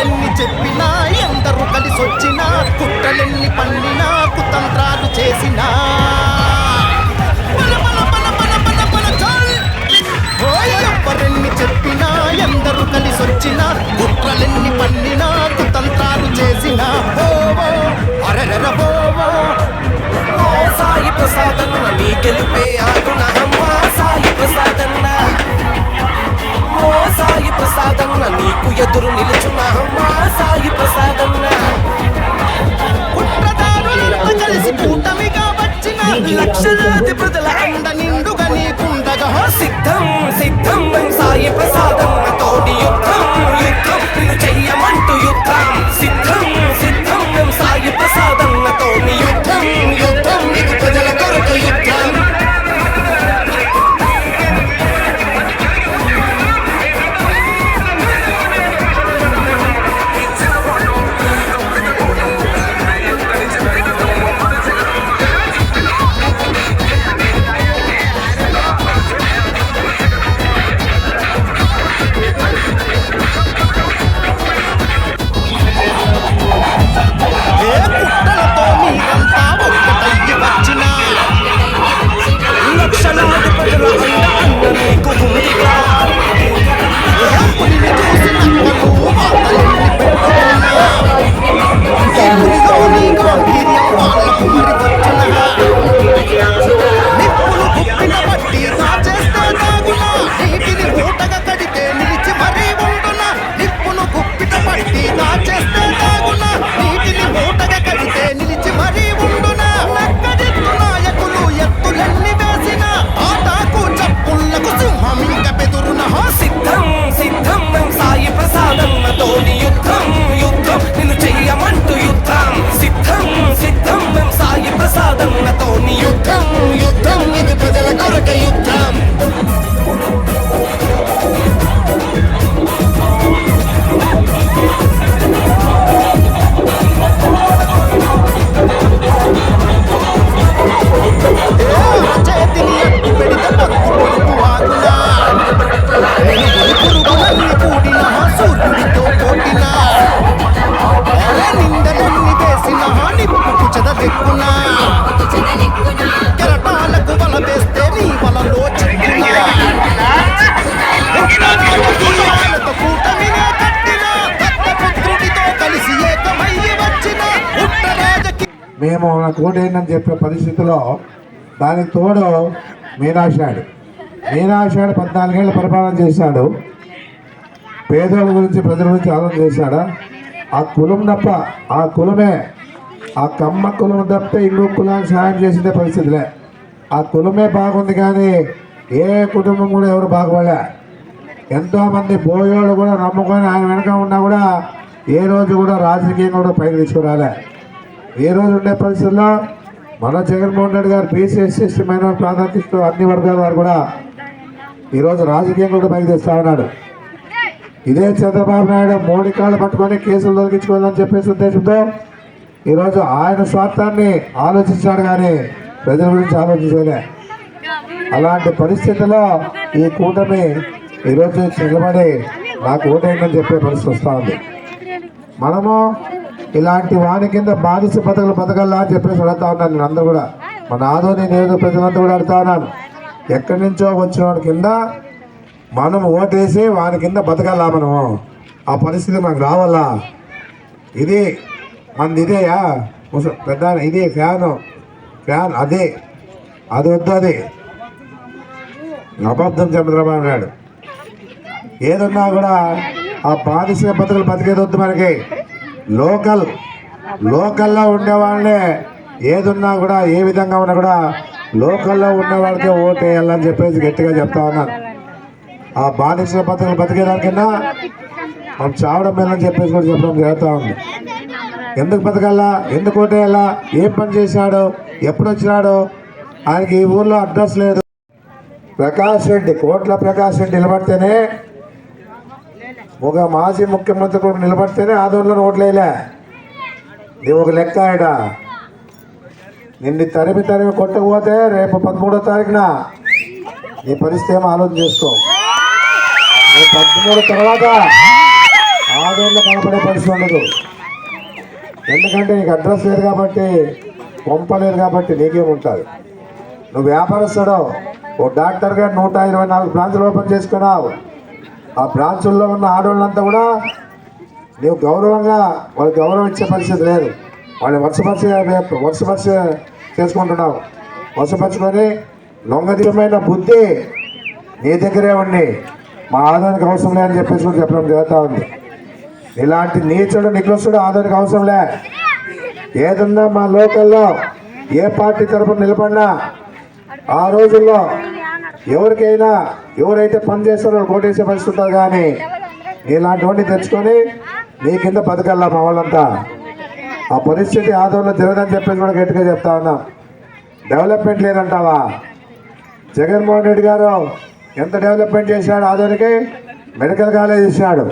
కుట్రలెన్ని చెప్పినా ఎందరూ కలిసొచ్చినా కుట్రలెన్ని పండినా కుతంత్రాలు చేసినా. ఎవ్వరెన్ని చెప్పినా ఎందరు కలిసొచ్చినా కుట్రలెన్ని ప్రజల మేము నాకు ఓటేయండి చెప్పే పరిస్థితిలో దానికి తోడు మీనాశాడు మీనాశాడు పద్నాలుగేళ్ళు పరిపాలన చేశాడు. పేదోళ్ళ గురించి ప్రజల గురించి ఆలోచన చేశాడా? ఆ కులం తప్ప ఆ కులమే ఆ కమ్మ కులం తప్పితే ఇంకో కులానికి సహాయం చేసిందే పరిస్థితిలే. ఆ కులమే బాగుంది కానీ ఏ కుటుంబం కూడా ఎవరు బాగుపడలే. ఎంతోమంది పోయేవాళ్ళు కూడా నమ్ముకొని ఆయన వెనక ఉన్నా కూడా ఏ రోజు కూడా రాజకీయం కూడా పైకి తీసుకురాలే. ఏ రోజు ఉండే పరిస్థితుల్లో మన జగన్మోహన్ రెడ్డి గారు బీసీ ఎస్సీ ఎస్టీ మైనార్ ప్రాధాన్యత ఇస్తూ అన్ని వర్గాల వారు కూడా ఈరోజు రాజకీయం కూడా పైకి తెస్తా ఉన్నాడు. ఇదే చంద్రబాబు నాయుడు మోడీ కాళ్ళు పట్టుకొని కేసులు తొలగించుకోవాలని చెప్పేసి ఉద్దేశంతో ఈరోజు ఆయన స్వార్థాన్ని ఆలోచించాడు కానీ ప్రజల గురించి ఆలోచించలే. అలాంటి పరిస్థితుల్లో ఈ కూటమి ఈరోజు నిలబడి నాకు ఓటేయండి చెప్పే పరిస్థితి వస్తూ ఉంది. మనము ఇలాంటి వాని కింద బానిస బతకలు బతకల్లా అని చెప్పేసి అడుగుతా ఉన్నాను నేను అందరూ కూడా. మన ఆదోని నేను ప్రజలంతా కూడా అడుగుతా ఉన్నాను. ఎక్కడి నుంచో వచ్చిన వాడి కింద మనం ఓటేసి వాని కింద బతకాలా మనము. ఆ పరిస్థితి మనకు రావాలా? ఇది మనది ఇదేయా? పెద్ద ఇది ఫ్యాను. ఫ్యాన్ అదే. అది వద్దు అది. అబద్ధం చంద్రబాబు నాయుడు. ఏదన్నా కూడా ఆ బానిస బతుకులు బతికేది వద్దు మనకి. లోకల్ లోకల్లో ఉండేవాళ్ళే ఏదున్నా కూడా ఏ విధంగా ఉన్నా కూడా లోకల్లో ఉన్నవాళ్ళకే ఓటు వేయాలని చెప్పేసి గట్టిగా చెప్తా ఉన్నాను ఆ బానిస బతుకులు బతికేదానికన్నా మనం చావడం మేలని చెప్పేసి కూడా చెప్పడం జరుగుతూ ఉంది. ఎందుకు బతకాలా? ఎందుకు ఓటేయాలా ఏం పని చేశాడు? ఎప్పుడు వచ్చినాడు? ఆయనకి ఈ ఊర్లో అడ్రస్ లేదు. ప్రకాష్ రెడ్డి కోట్ల ప్రకాష్ రెడ్డి నిలబడితేనే ఒక మాజీ ముఖ్యమంత్రి కూడా నిలబడితేనే ఆదోళనలో ఓట్లేలే ఇది ఒక లెక్క ఆయన నిన్ను తరిమి తరిమి కొట్టకపోతే రేపు పదమూడో తారీఖున నీ పరిస్థితి ఏమో ఆలోచన చేసుకో. రేపు పదమూడు తర్వాత ఆదోళన కనపడే పరిస్థితి ఉండదు. ఎందుకంటే నీకు అడ్రస్ లేదు కాబట్టి పంపలేదు కాబట్టి నీకేముంటుంది నువ్వు వ్యాపారస్తుడు ఓ డాక్టర్గా నూట ఇరవై నాలుగు ప్రాంతాలు ఓపెన్ చేసుకున్నావు. ఆ బ్రాంచుల్లో ఉన్న ఆడవాళ్ళంతా కూడా నీవు గౌరవంగా వాళ్ళకి గౌరవం ఇచ్చే పరిస్థితి లేదు. వాళ్ళని వరుసపరిచి వరుసపరిచి చేసుకుంటున్నావు. వరుసపరుచుకొని లొంగదీయమైన బుద్ధి నీ దగ్గరే ఉండి మా ఆదానికి అవసరం లేదని చెప్పేసి కూడా చెప్పడం జరుగుతూ ఉంది. ఇలాంటి నీచుడు నికృష్టుడు ఆదానికి అవసరం లే. ఏదన్నా మా లోకల్లో ఏ పార్టీ తరపున నిలబడినా ఆ రోజుల్లో ఎవరికైనా ఎవరైతే పని చేస్తారో కోటేసే పరిస్థితి ఉంటుంది కానీ ఇలాంటి వాడిని తెచ్చుకొని నీ కింద బతకల్లా మా వాళ్ళంతా. ఆ పరిస్థితి ఆదోళన జరగదని చెప్పేసి కూడా గట్టిగా చెప్తా ఉన్నాం. డెవలప్మెంట్ లేదంటావా? జగన్మోహన్ రెడ్డి గారు ఎంత డెవలప్మెంట్ చేసినాడు ఆదోనికి మెడికల్ కాలేజ్ ఇచ్చాడు